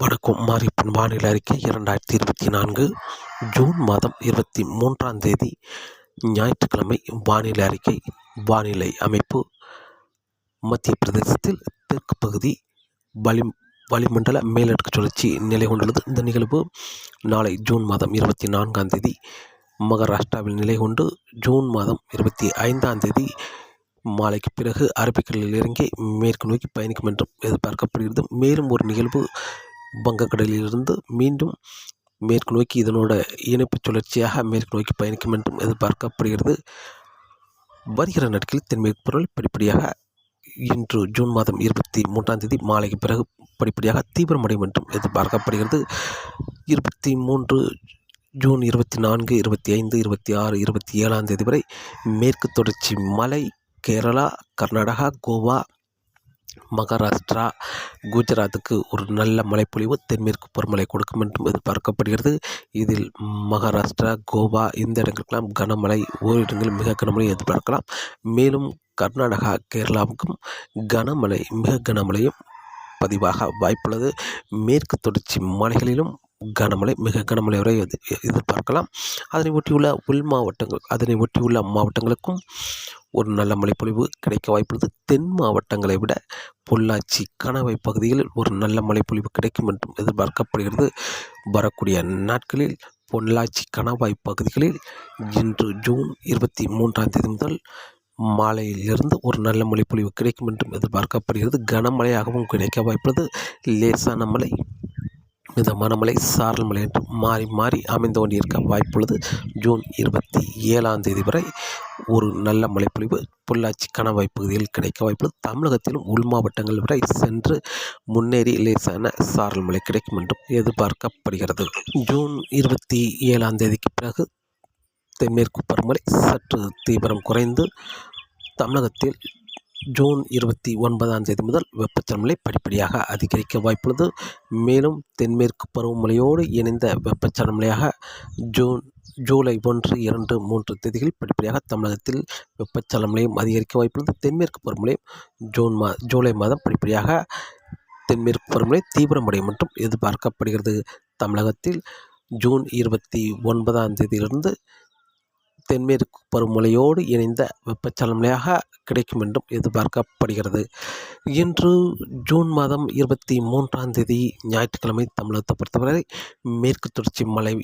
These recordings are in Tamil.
வணக்கம் மாரியப்பன் வானிலை அறிக்கை இரண்டாயிரத்தி இருபத்தி நான்கு ஜூன் மாதம் இருபத்தி மூன்றாம் தேதி ஞாயிற்றுக்கிழமை வானிலை அறிக்கை வானிலை அமைப்பு மத்திய பிரதேசத்தில் தெற்கு பகுதி வளி வளிமண்டல மேலடுக்கு சுழற்சி நிலை கொண்டுள்ளது. இந்த நிகழ்வு நாளை ஜூன் மாதம் இருபத்தி நான்காம் தேதி மகாராஷ்டிராவில் நிலை கொண்டு ஜூன் மாதம் இருபத்தி ஐந்தாம் தேதி மாலைக்கு பிறகு அரபிக்கடலில் இறங்கி மேற்கு நோக்கி பயணிக்கும் என்றும் எதிர்பார்க்கப்படுகிறது. மேலும் ஒரு நிகழ்வு வங்கக்கடலிலிருந்து மீண்டும் மேற்கு நோக்கி இதனோட இணைப்பு சுழற்சியாக மேற்கு நோக்கி பயணிக்கும் என்றும் எதிர்பார்க்கப்படுகிறது. வருகிற நாட்களில் தென்மேற்கு பருவல் படிப்படியாக இன்று ஜூன் மாதம் இருபத்தி மூன்றாம் தேதி மாலைக்கு பிறகு படிப்படியாக தீவிரமடையும் என்றும் எதிர்பார்க்கப்படுகிறது. இருபத்தி மூன்று ஜூன் இருபத்தி நான்கு இருபத்தி ஐந்து இருபத்தி ஆறு இருபத்தி ஏழாம் தேதி வரை மேற்கு தொடர்ச்சி மலை கேரளா கர்நாடகா கோவா மகாராஷ்டிரா குஜராத்துக்கு ஒரு நல்ல மழைப்பொழிவு தென்மேற்கு பருவமழை கொடுக்கும் என்றும் எதிர்பார்க்கப்படுகிறது. இதில் மகாராஷ்டிரா கோவா இந்த இடங்களுக்கெல்லாம் கனமழை ஓரிடங்களில் மிக கனமழை எதிர்பார்க்கலாம். மேலும் கர்நாடகா கேரளாவுக்கும் கனமழை மிக கனமழையும் பதிவாக வாய்ப்புள்ளது. மேற்கு தொடர்ச்சி மலைகளிலும் கனமழை மிக கனமழை வரை எதிர் எதிர்பார்க்கலாம். அதனை ஒட்டியுள்ள உள் மாவட்டங்கள் அதனை ஒட்டியுள்ள மாவட்டங்களுக்கும் ஒரு நல்ல மழைப்பொழிவு கிடைக்க வாய்ப்புள்ளது. தென் மாவட்டங்களை விட பொள்ளாச்சி கணவை பகுதிகளில் ஒரு நல்ல மழைப்பொழிவு கிடைக்கும் என்றும் எதிர்பார்க்கப்படுகிறது. வரக்கூடிய நாட்களில் பொள்ளாச்சி கணவாய் பகுதிகளில் இன்று ஜூன் இருபத்தி மூன்றாம் தேதி முதல் மாலையிலிருந்து ஒரு நல்ல மழைப்பொழிவு கிடைக்கும் என்றும் எதிர்பார்க்கப்படுகிறது. கனமழையாகவும் கிடைக்க வாய்ப்புள்ளது. லேசான மழை. மிதமான மழை சாரல் மழை என்று மாறி மாறி அமைந்து கொண்டிருக்க வாய்ப்புள்ளது. ஜூன் இருபத்தி ஏழாம் தேதி வரை ஒரு நல்ல மழைப்பொழிவு பொள்ளாச்சி கணவாய் பகுதியில் கிடைக்க வாய்ப்புள்ளது. தமிழகத்திலும் உள் மாவட்டங்கள் வரை சென்று முன்னேறி லேசான சாரல் மழை கிடைக்கும் என்றும் எதிர்பார்க்கப்படுகிறது. ஜூன் இருபத்தி ஏழாம் தேதிக்கு பிறகு தென்மேற்கு பருவமழை சற்று தீவிரம் குறைந்து தமிழகத்தில் ஜூன் இருபத்தி ஒன்பதாம் தேதி முதல் வெப்பச்சலமலை படிப்படியாக அதிகரிக்க வாய்ப்புள்ளது. மேலும் தென்மேற்கு பருவமழையோடு இணைந்த வெப்பச்சலமலையாக ஜூன் ஜூலை ஒன்று இரண்டு மூன்று தேதிகளில் படிப்படியாக தமிழகத்தில் வெப்பச்சலமலையும் அதிகரிக்க வாய்ப்புள்ளது. தென்மேற்கு பருவமழையும் ஜூன் மா ஜூலை மாதம் படிப்படியாக தென்மேற்கு பருவமழை தீவிரமடையும் என்றும் எதிர்பார்க்கப்படுகிறது. தமிழகத்தில் ஜூன் இருபத்தி ஒன்பதாம் தேதியிலிருந்து தென்மேற்கு பருவமழையோடு இணைந்த வெப்பச்சலமலையாக கிடைக்கும் என்றும் எதிர்பார்க்கப்படுகிறது. இன்று ஜூன் மாதம் இருபத்தி மூன்றாம் தேதி ஞாயிற்றுக்கிழமை தமிழகத்தை பொறுத்தவரை மேற்கு தொடர்ச்சி மலை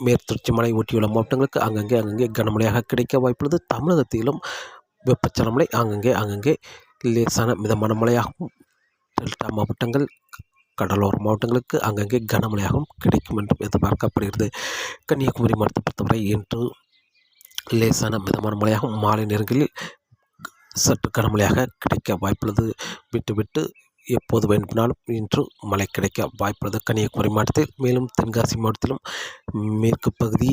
மேற்கு தொடர்ச்சி மலை ஒட்டியுள்ள மாவட்டங்களுக்கு அங்கங்கே அங்கங்கே கனமழையாக கிடைக்க வாய்ப்புள்ளது. தமிழகத்திலும் வெப்பச்சலமலை அங்கங்கே அங்கங்கே லேசான மிதமான மழையாகவும் டெல்டா மாவட்டங்கள் கடலோர மாவட்டங்களுக்கு அங்கங்கே கனமழையாகவும் கிடைக்கும் என்றும் எதிர்பார்க்கப்படுகிறது. கன்னியாகுமரி மாவட்டத்தை பொறுத்தவரை இன்று லேசான மிதமான மழையாகவும் மாலை நேரங்களில் சற்று கனமழையாக கிடைக்க வாய்ப்புள்ளது. விட்டு விட்டு எப்போது வேண்டுமானாலும் இன்று மழை கிடைக்க வாய்ப்புள்ளது. கன்னியாகுமரி மாவட்டத்தில் மேலும் தென்காசி மாவட்டத்திலும் மேற்கு பகுதி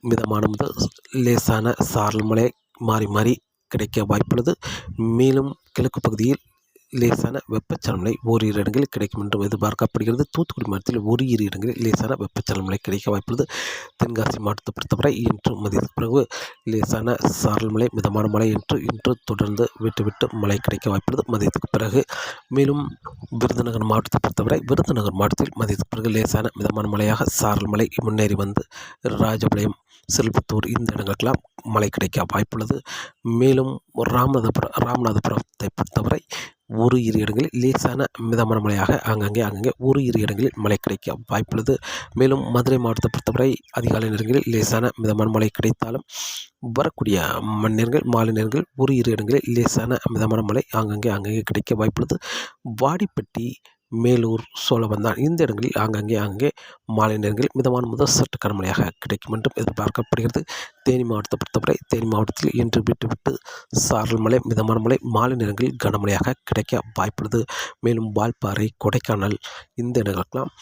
மிதமான முதல் லேசான சாரல் மழை மாறி மாறி கிடைக்க வாய்ப்புள்ளது. மேலும் கிழக்கு பகுதியில் லேசான வெப்பச்சலமலை ஓரிரு இடங்களில் கிடைக்கும் என்று எதிர்பார்க்கப்படுகிறது. தூத்துக்குடி மாவட்டத்தில் ஒரு இரு இடங்களில் லேசான வெப்பச்சலமலை கிடைக்க வாய்ப்புள்ளது தென்காசி மாவட்டத்தை பொறுத்தவரை இன்று மதியத்துக்கு பிறகு லேசான சாரல் மழை மிதமான மழை என்று இன்று தொடர்ந்து விட்டு விட்டு மழை கிடைக்க வாய்ப்புள்ளது மதியத்துக்கு பிறகு மேலும் விருதுநகர் மாவட்டத்தை பொறுத்தவரை விருதுநகர் மாவட்டத்தில் மதியத்துக்கு பிறகு லேசான மிதமான மழையாக சாரல் மழை முன்னேறி வந்து ராஜபாளையம் செல்வத்தூர் இந்த இடங்களுக்கெல்லாம் மழை கிடைக்க வாய்ப்புள்ளது மேலும் ராமநாதபுரம் ராமநாதபுரத்தை பொறுத்தவரை ஒரு இரு இடங்களில் லேசான மிதமான மழையாக அங்கங்கே அங்கங்கே ஒரு இரு இடங்களில் மழை கிடைக்க வாய்ப்புள்ளது. மேலும் மதுரை மாவட்டத்தை பொறுத்தவரை அதிகாலை நேரங்களில் லேசான மிதமான மழை கிடைத்தாலும் வரக்கூடிய மணி நேரங்கள் மாலை நேரங்கள் ஒரு இரு இடங்களில் லேசான மிதமான மழை ஆங்காங்கே அங்கங்கே கிடைக்க வாய்ப்புள்ளது. வாடிப்பட்டி மேலூர் சோழவந்தான் இந்த இடங்களில் ஆங்காங்கே அங்கே மாலை நேரங்களில் மிதமான முதல் சற்று கனமழையாக கிடைக்கும் என்றும் எதிர்பார்க்கப்படுகிறது. தேனி மாவட்டத்தை பொறுத்தவரை தேனி மாவட்டத்தில் இன்று விட்டுவிட்டு சாரல் மழை மிதமான மழை மாலை நேரங்களில் கனமழையாக கிடைக்க வாய்ப்புள்ளது. மேலும் வால்பாறை கொடைக்கானல் இந்த இடங்களுக்கெல்லாம்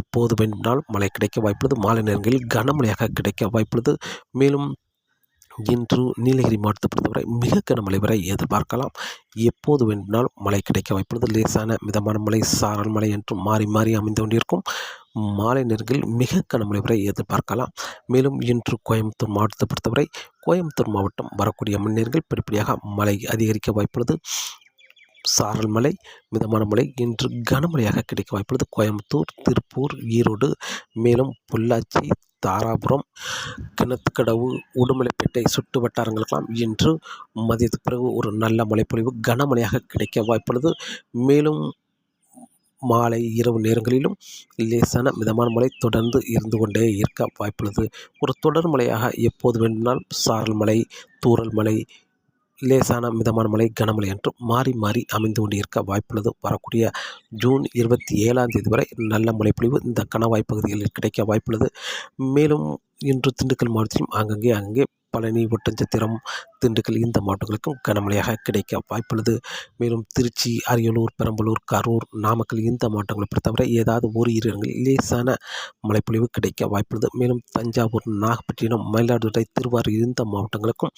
எப்போது வேண்டுமானாலும் மழை கிடைக்க வாய்ப்புள்ளது. மாலை நேரங்களில் கனமழையாக கிடைக்க வாய்ப்புள்ளது. மேலும் இன்று நீலகிரி மாவட்டத்தை பொறுத்தவரை மிக கனமழை வரை எதிர்பார்க்கலாம். எப்போது வேண்டுமானாலும் மழை கிடைக்க வாய்ப்புள்ளது. லேசான மிதமான மழை சாரல் மழை என்று மாறி மாறி அமைந்து கொண்டிருக்கும். மாலை நேரங்களில் மிக கனமழை வரை எதிர்பார்க்கலாம். மேலும் இன்று கோயம்புத்தூர் மாவட்டத்தை பொறுத்தவரை கோயம்புத்தூர் மாவட்டம் வரக்கூடிய மணிநேரங்கள் படிப்படியாக மழை அதிகரிக்க வாய்ப்புள்ளது. சாரல் மழை மிதமான மழை இன்று கனமழையாக கிடைக்க வாய்ப்புள்ளது. கோயம்புத்தூர் திருப்பூர் ஈரோடு மேலும் பொள்ளாச்சி தாராபுரம் கிணத்துக்கடவு உடுமலைப்பேட்டை சுற்று வட்டாரங்களுக்கெல்லாம் இன்று மதியத்துக்கு பிறகு ஒரு நல்ல மழைப்பொழிவு கனமழையாக கிடைக்க வாய்ப்புள்ளது. மேலும் மாலை இரவு நேரங்களிலும் லேசான மிதமான மழை தொடர்ந்து இருந்து கொண்டே இருக்க வாய்ப்புள்ளது. ஒரு தொடர் மழையாக எப்போது வேண்டுமானால் சாரல் மலை தூரல் மலை லேசான மிதமான மழை கனமழை என்று மாறி மாறி அமைந்து கொண்டிருக்க வாய்ப்புள்ளது. வரக்கூடிய ஜூன் இருபத்தி ஏழாம் தேதி வரை நல்ல மழைப்பொழிவு இந்த கணவாய் பகுதிகளில் கிடைக்க வாய்ப்புள்ளது. மேலும் இன்று திண்டுக்கல் மாவட்டத்திலும் அங்கங்கே அங்கே பழனி ஒட்டஞ்சத்திரம் திண்டுக்கல் இந்த மாவட்டங்களுக்கும் கனமழையாக கிடைக்க வாய்ப்புள்ளது. மேலும் திருச்சி அரியலூர் பெரம்பலூர் கரூர் நாமக்கல் இந்த மாவட்டங்களை பொறுத்தவரை ஏதாவது ஒரு இரு இடங்களில் லேசான மழைப்பொழிவு கிடைக்க வாய்ப்புள்ளது. மேலும் தஞ்சாவூர் நாகப்பட்டினம் மயிலாடுதுறை திருவாரூர் இந்த மாவட்டங்களுக்கும்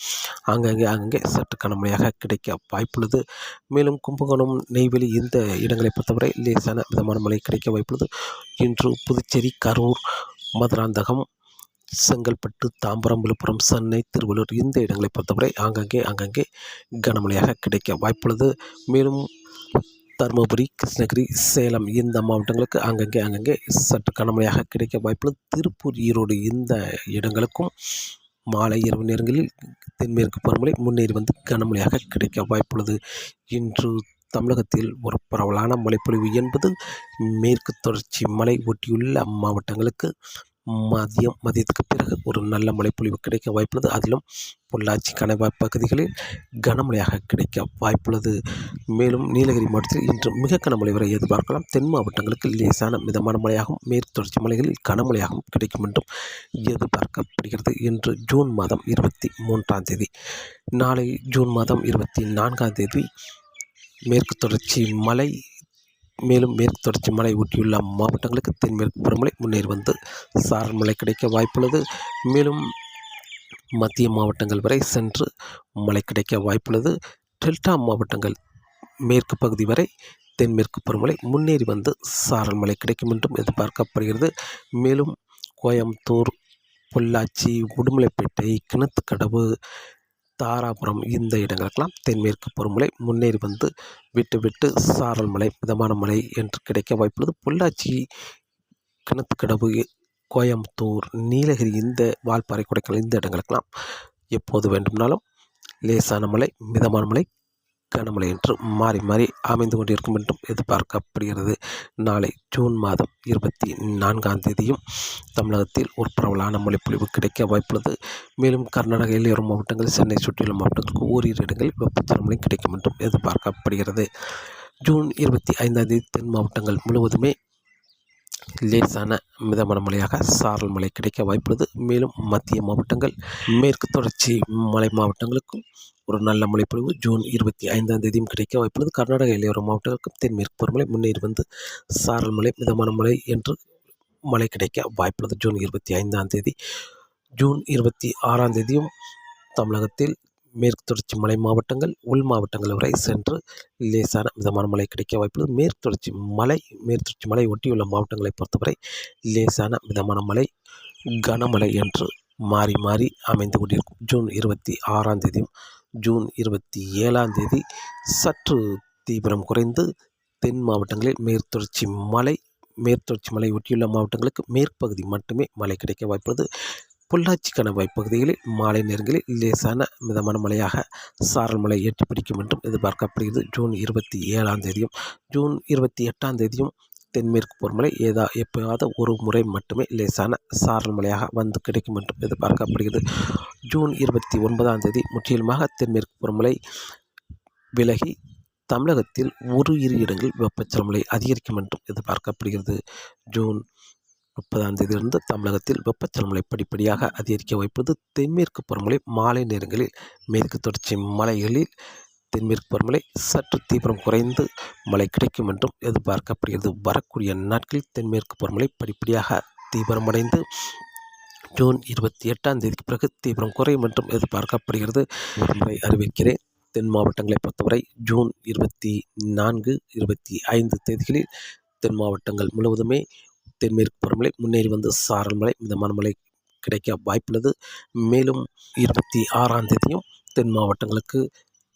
ஆங்காங்கே அங்கங்கே சற்று கனமழையாக கிடைக்க வாய்ப்புள்ளது. மேலும் கும்பகோணம் நெய்வேலி இந்த இடங்களை பொறுத்தவரை லேசான விதமான மழை கிடைக்க வாய்ப்புள்ளது. இன்று புதுச்சேரி கரூர் மதுராந்தகம் செங்கல்பட்டு தாம்பரம் விழுப்புரம் சென்னை திருவள்ளூர் இந்த இடங்களை பொறுத்தவரை ஆங்கங்கே அங்கங்கே கனமழையாக கிடைக்க வாய்ப்புள்ளது. மேலும் தருமபுரி கிருஷ்ணகிரி சேலம் இந்த மாவட்டங்களுக்கு அங்கங்கே அங்கங்கே சற்று கனமழையாக கிடைக்க வாய்ப்புள்ளது. திருப்பூர் ஈரோடு இந்த இடங்களுக்கும் மாலை இரவு நேரங்களில் தென்மேற்கு பருவமழை முன்னேறி வந்து கனமழையாக கிடைக்க வாய்ப்புள்ளது. இன்று தமிழகத்தில் ஒரு பரவலான மழைப்பொழிவு என்பது மேற்கு தொடர்ச்சி மலை ஒட்டியுள்ள மாவட்டங்களுக்கு மதியம் மதியத்துக்கு பிறகு ஒரு நல்ல மழைப்பொழிவு கிடைக்க வாய்ப்புள்ளது. அதிலும் பொள்ளாச்சி கணவாய் பகுதிகளில் கனமழையாக கிடைக்க வாய்ப்புள்ளது. மேலும் நீலகிரி மாவட்டத்தில் இன்று மிக கனமழை வரை எதிர்பார்க்கலாம். தென் மாவட்டங்களுக்கு லேசான மிதமான மழையாகவும் மேற்கு தொடர்ச்சி மலைகளில் கனமழையாகவும் கிடைக்கும் என்றும் எதிர்பார்க்கப்படுகிறது. இன்று ஜூன் மாதம் இருபத்தி மூன்றாம் தேதி நாளை ஜூன் மாதம் இருபத்தி நான்காம் தேதி மேற்கு தொடர்ச்சி மலை மேலும் மேற்கு தொடர்ச்சி மலை ஒட்டியுள்ள மாவட்டங்களுக்கு தென்மேற்கு பருவமழை முன்னேறி வந்து சாரல் மழை கிடைக்க வாய்ப்புள்ளது. மேலும் மத்திய மாவட்டங்கள் வரை சென்று மழை கிடைக்க வாய்ப்புள்ளது. டெல்டா மாவட்டங்கள் மேற்கு பகுதி வரை தென்மேற்கு பருவமழை முன்னேறி வந்து சாரல் மழை கிடைக்கும் என்றும் எதிர்பார்க்கப்படுகிறது. மேலும் கோயம்புத்தூர் பொள்ளாச்சி உடுமலைப்பேட்டை கிணத்துக்கடவு தாராபுரம் இந்த இடங்களுக்கெல்லாம் தென்மேற்கு பருவமழை முன்னேறி வந்து விட்டு விட்டு சாரல் மலை மிதமான மழை என்று கிடைக்க வாய்ப்புள்ளது. பொள்ளாச்சி கிணத்துக்கடவு கோயம்புத்தூர் நீலகிரி இந்த வால்பாறை கொடைக்கானல் இந்த இடங்களுக்கெல்லாம் எப்போது வேண்டுமானாலும் லேசான மழை மிதமான மழை கனமழை என்று மாறி மாறி அமைந்து கொண்டிருக்கும் என்றும் எதிர்பார்க்கப்படுகிறது. நாளை ஜூன் மாதம் இருபத்தி நான்காம் தேதியும் தமிழகத்தில் ஒரு பரவலான மழைப்பொழிவு கிடைக்க வாய்ப்புள்ளது. மேலும் கர்நாடக எல்லையோர மாவட்டங்கள் சென்னை சுற்றியுள்ள மாவட்டங்களுக்கு ஓரிரு இடங்களில் வெப்பச்சலமழை கிடைக்கும் என்றும் எதிர்பார்க்கப்படுகிறது. ஜூன் இருபத்தி ஐந்தாம் தேதி தென் மாவட்டங்கள் முழுவதுமே லேசான மிதமான மழையாக சாரல் மழை கிடைக்க வாய்ப்புள்ளது. மேலும் மத்திய மாவட்டங்கள் மேற்கு தொடர்ச்சி மலை மாவட்டங்களுக்கும் ஒரு நல்ல மழைப்பொழிவு ஜூன் இருபத்தி ஐந்தாம் தேதியும் கிடைக்க வாய்ப்புள்ளது. கர்நாடக இளையோர மாவட்டங்களுக்கும் தென்மேற்கு பருவமழை முன்னேறி வந்து சாரல் மழை மிதமான மழை என்று மழை கிடைக்க வாய்ப்புள்ளது. ஜூன் இருபத்தி ஐந்தாம் தேதி ஜூன் இருபத்தி ஆறாம் தேதியும் தமிழகத்தில் மேற்கு தொடர்ச்சி மலை மாவட்டங்கள் உள் மாவட்டங்கள் வரை சென்று லேசான மிதமான மழை கிடைக்க வாய்ப்புள்ளது. மேற்கு தொடர்ச்சி மலை மேற்கு தொடர்ச்சி மலை ஒட்டியுள்ள மாவட்டங்களை பொறுத்தவரை லேசான மிதமான மழை கனமழை என்று மாறி மாறி அமைந்து கொண்டிருக்கும். ஜூன் இருபத்தி ஆறாம் தேதியும் ஜூன் இருபத்தி ஏழாம் தேதி சற்று தீவிரம் குறைந்து தென் மாவட்டங்களில் மேற்தொடர்ச்சி மலை மேற்தொடர்ச்சி மலை ஒட்டியுள்ள மாவட்டங்களுக்கு மேற்பகுதி மட்டுமே மழை கிடைக்க வாய்ப்புள்ளது. பொள்ளாச்சி கணவாய் பகுதிகளில் மாலை நேரங்களில் லேசான மிதமான மழையாக சாரல் மழை எட்டி பிடிக்கும் என்றும் எதிர்பார்க்கப்படுகிறது. ஜூன் இருபத்தி ஏழாம் தேதியும் ஜூன் இருபத்தி எட்டாம் தேதியும் தென்மேற்கு பருவமழை ஏதா எப்போயாவது ஒரு முறை மட்டுமே லேசான சாரல் மழையாக வந்து கிடைக்கும் என்றும் எதிர்பார்க்கப்படுகிறது. ஜூன் இருபத்தி ஒன்பதாம் தேதி முற்றிலுமாக தென்மேற்கு பருவமழை விலகி தமிழகத்தில் ஒரு இரு இடங்களில் வெப்பச்சலமழை அதிகரிக்கும் என்றும் எதிர்பார்க்கப்படுகிறது. ஜூன் முப்பதாம் தேதியிலிருந்து தமிழகத்தில் வெப்பச்சலமழை படிப்படியாக அதிகரிக்க வைப்பது தென்மேற்கு பருவமழை மாலை நேரங்களில் மேற்கு தொடர்ச்சி மலைகளில் தென்மேற்கு பருவமழை சற்று தீவிரம் குறைந்து மழை கிடைக்கும் என்றும் எதிர்பார்க்கப்படுகிறது. வரக்கூடிய நாட்களில் தென்மேற்கு பருவமழை படிப்படியாக தீவிரமடைந்து ஜூன் இருபத்தி எட்டாம் தேதிக்கு பிறகு தீவிரம் குறையும் என்றும் எதிர்பார்க்கப்படுகிறது. முறை அறிவிக்கிறேன். தென் மாவட்டங்களை பொறுத்தவரை ஜூன் இருபத்தி நான்கு இருபத்தி ஐந்து தேதிகளில் தென் மாவட்டங்கள் முழுவதுமே தென்மேற்கு பருவமழை முன்னேறி வந்து சாரல் மழை மிதமான மழை கிடைக்க வாய்ப்புள்ளது. மேலும் இருபத்தி ஆறாம் தேதியும் தென் மாவட்டங்களுக்கு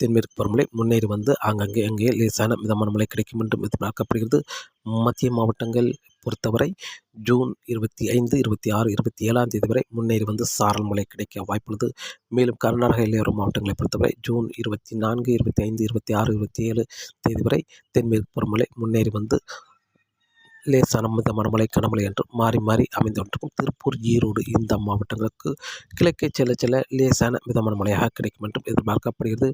தென்மேற்கு பருவமழை முன்னேறி வந்து ஆங்காங்கே அங்கே லேசான மிதமான மழை கிடைக்கும் என்றும் எதிர்பார்க்கப்படுகிறது. மத்திய மாவட்டங்கள் பொறுத்தவரை ஜூன் இருபத்தி ஐந்து இருபத்தி ஆறு இருபத்தி ஏழாம் தேதி வரை முன்னேறி வந்து சாரல் மழை கிடைக்க வாய்ப்புள்ளது. மேலும் கர்நாடக எல்லையோர மாவட்டங்களை பொறுத்தவரை ஜூன் இருபத்தி நான்கு இருபத்தி ஐந்து இருபத்தி ஆறு இருபத்தி ஏழு தேதி வரை தென்மேற்கு பருவமழை முன்னேறி வந்து லேசான மித மழை கனமழை என்று மாறி மாறி அமைந்துகொண்டிருக்கும் திருப்பூர் ஈரோடு இந்த மாவட்டங்களுக்கு கிழக்கே செல்ல செல்ல லேசான மிதமான மழையாக கிடைக்கும் என்றும் எதிர்பார்க்கப்படுகிறது.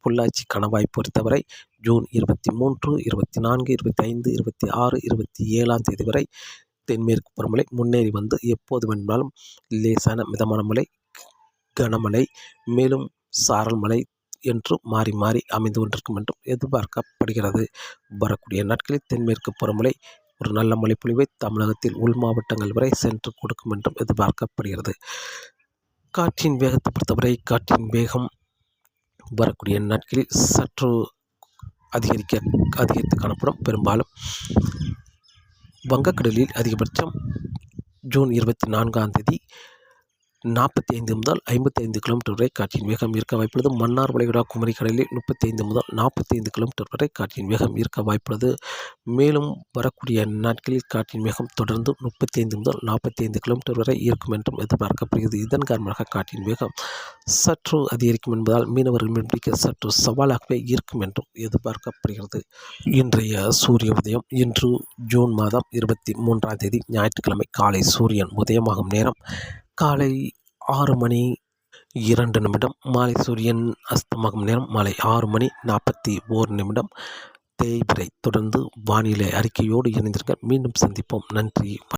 பொள்ளாச்சி கணவாய் பொறுத்தவரை ஜூன் இருபத்தி மூன்று இருபத்தி நான்கு இருபத்தி ஐந்து இருபத்தி ஆறு இருபத்தி ஏழாம் தேதி வரை தென்மேற்கு பருவமழை முன்னேறி வந்து எப்போது வேண்டுமானாலும் லேசான மிதமான மழை கனமழை மேலும் சாரல் மழை என்று மாறி மாறி அமைந்து கொண்டிருக்கும் என்றும் எதிர்பார்க்கப்படுகிறது. வரக்கூடிய நாட்களில் தென்மேற்கு பருவமழை ஒரு நல்ல மழைப்பொழிவை தமிழகத்தில் உள் மாவட்டங்கள் வரை சென்று கொடுக்கும் என்றும் எதிர்பார்க்கப்படுகிறது. காற்றின் வேகத்தை பொறுத்தவரை காற்றின் வேகம் வரக்கூடிய நாட்களில் சற்று அதிகரிக்க அதிகரித்து காணப்படும். பெரும்பாலும் வங்கக்கடலில் அதிகபட்சம் ஜூன் இருபத்தி நான்காம் தேதி நாற்பத்தி ஐந்து முதல் ஐம்பத்தி ஐந்து கிலோமீட்டர் வரை காற்றின் வேகம் இருக்க வாய்ப்புள்ளது. மன்னார் வளைகுடா குமரி கடலில் முப்பத்தி ஐந்து முதல் நாற்பத்தி ஐந்து கிலோமீட்டர் வரை காற்றின் வேகம் இருக்க வாய்ப்புள்ளது. மேலும் வரக்கூடிய நாட்களில் காற்றின் வேகம் தொடர்ந்து முப்பத்தி ஐந்து முதல் நாற்பத்தி ஐந்து கிலோமீட்டர் வரை இருக்கும் என்றும் எதிர்பார்க்கப்படுகிறது. இதன் காரணமாக காற்றின் வேகம் சற்று அதிகரிக்கும் என்பதால் மீனவர்கள் மீன்பிடிக்க சற்று சவாலாகவே இருக்கும் என்றும் எதிர்பார்க்கப்படுகிறது. இன்றைய சூரிய உதயம் இன்று ஜூன் மாதம் இருபத்தி மூன்றாம் தேதி ஞாயிற்றுக்கிழமை காலை சூரியன் உதயமாகும் நேரம் காலை ஆறு மணி இரண்டு நிமிடம் மாலை சூரியன் அஸ்தமாகும் நேரம் மாலை ஆறு மணி நாற்பத்தி ஓர் நிமிடம். தேய்பிரை தொடர்ந்து வானிலை அறிக்கையோடு இணைந்திருக்க மீண்டும் சந்திப்போம். நன்றி.